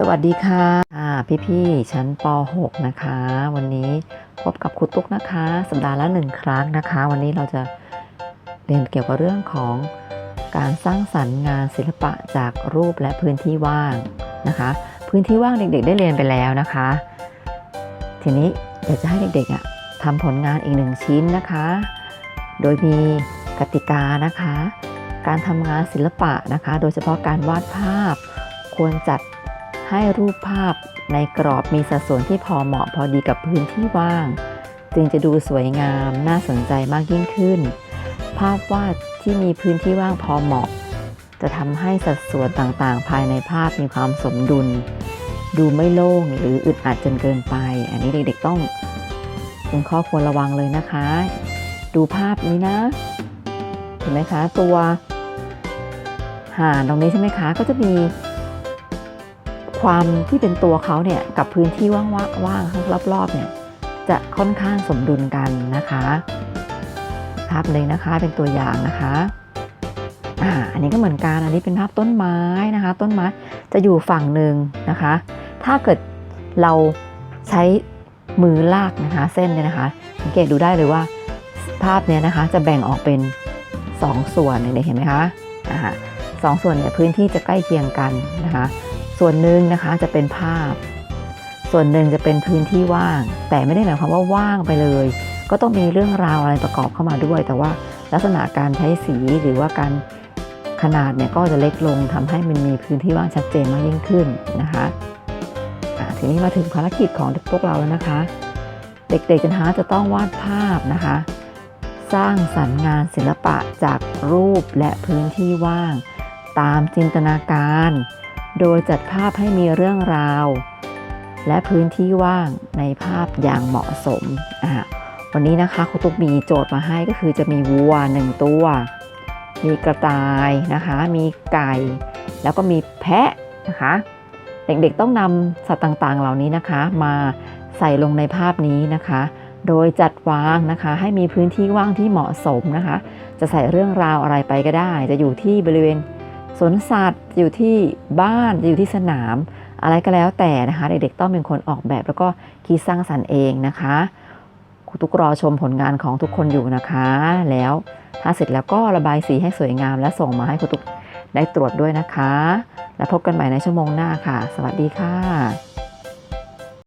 สวัสดีค่ะพี่พี่ๆชั้นป .6 นะคะ วันนี้พบกับครูตุ๊กนะคะ สัปดาห์ละหนึ่งครั้งนะคะ วันนี้เราจะเรียนเกี่ยวกับเรื่องของการสร้างสรรค์งานศิลปะจากรูปและพื้นที่ว่างนะคะ พื้นที่ว่างเด็กๆ ได้เรียนไปแล้วนะคะ ทีนี้เดี๋ยวจะให้เด็กๆอะทำผลงานอีกหนึ่งชิ้นนะคะ โดยมีกติกานะคะ การทำงานศิลปะนะคะ โดยเฉพาะการวาดภาพควรจัด ให้รูปภาพในกรอบมีสัดส่วนที่พอเหมาะพอดีกับพื้นที่ว่าง จึงจะดูสวยงามน่าสนใจมากยิ่งขึ้น ภาพวาดที่มีพื้นที่ว่างพอเหมาะ จะทำให้สัดส่วนต่างๆ ภายในภาพมีความสมดุล ดูไม่โล่งหรืออึดอัดจนเกินไป อันนี้เด็กๆต้องเป็นข้อควรระวังเลยนะคะ ดูภาพนี้นะ เห็นไหมคะตัว ห่านตรงนี้ใช่ไหมคะ ก็จะมี ความที่เป็นตัวเขาเนี่ยกับพื้นที่ว่างๆว่างรอบๆเนี่ยจะค่อนข้างสมดุลกันนะคะภาพหนึ่งนะคะเป็นตัวอย่างนะคะอ่าอันนี้ก็เหมือนกันอันนี้เป็นภาพต้นไม้นะคะ ต้นไม้จะอยู่ฝั่งหนึ่งนะคะ ถ้าเกิดเราใช้มือลากนะคะเส้นเนี่ยนะคะ สังเกตดูได้เลยว่าภาพเนี้ยนะคะจะแบ่งออกเป็น 2 ส่วนเนี่ยเห็นไหมคะอ่าสองส่วนเนี่ยพื้นที่จะใกล้เคียงกันนะคะ ส่วนหนึ่งนะคะจะเป็นภาพ ส่วนหนึ่งจะเป็นพื้นที่ว่าง แต่ไม่ได้หมายความว่าว่างไปเลย ก็ต้องมีเรื่องราวอะไรประกอบเข้ามาด้วย แต่ว่าลักษณะการใช้สีหรือว่าการขนาดเนี่ยก็จะเล็กลงทำให้มันมีพื้นที่ว่างชัดเจนมากยิ่งขึ้นนะคะอะทีนี้มาถึงภารกิจของพวกเราแล้วนะคะ เด็กๆจะหาจะต้องวาดภาพนะคะ สร้างสรรค์งานศิลปะจากรูปและพื้นที่ว่าง ตามจินตนาการ โดยจัดภาพให้มีเรื่องราว และพื้นที่ว่างในภาพอย่างเหมาะสมอะวันนี้นะคะครูตุ๊กมีโจทย์มาให้ก็คือจะมีวัวหนึ่งตัว มีกระต่ายนะคะ มีไก่ แล้วก็มีแพะนะคะ เด็กๆต้องนำสัตว์ต่างๆ เหล่านี้นะคะ มาใส่ลงในภาพนี้นะคะ โดยจัดวางนะคะ ให้มีพื้นที่ว่างที่เหมาะสมนะคะ จะใส่เรื่องราวอะไรไปก็ได้ จะอยู่ที่บริเวณ สวนสัตว์อยู่ที่บ้านอยู่ที่สนาม อะไรก็แล้วแต่นะคะ เด็กๆต้องเป็นคนออกแบบแล้วก็คิดสร้างสรรค์เองนะคะครูทุกรอชมผลงานของทุกคนอยู่นะคะ แล้วถ้าเสร็จแล้วก็ระบายสีให้สวยงาม และส่งมาให้ครูทุกได้ตรวจด้วยนะคะ แล้วพบกันใหม่ในชั่วโมงหน้าค่ะ สวัสดีค่ะ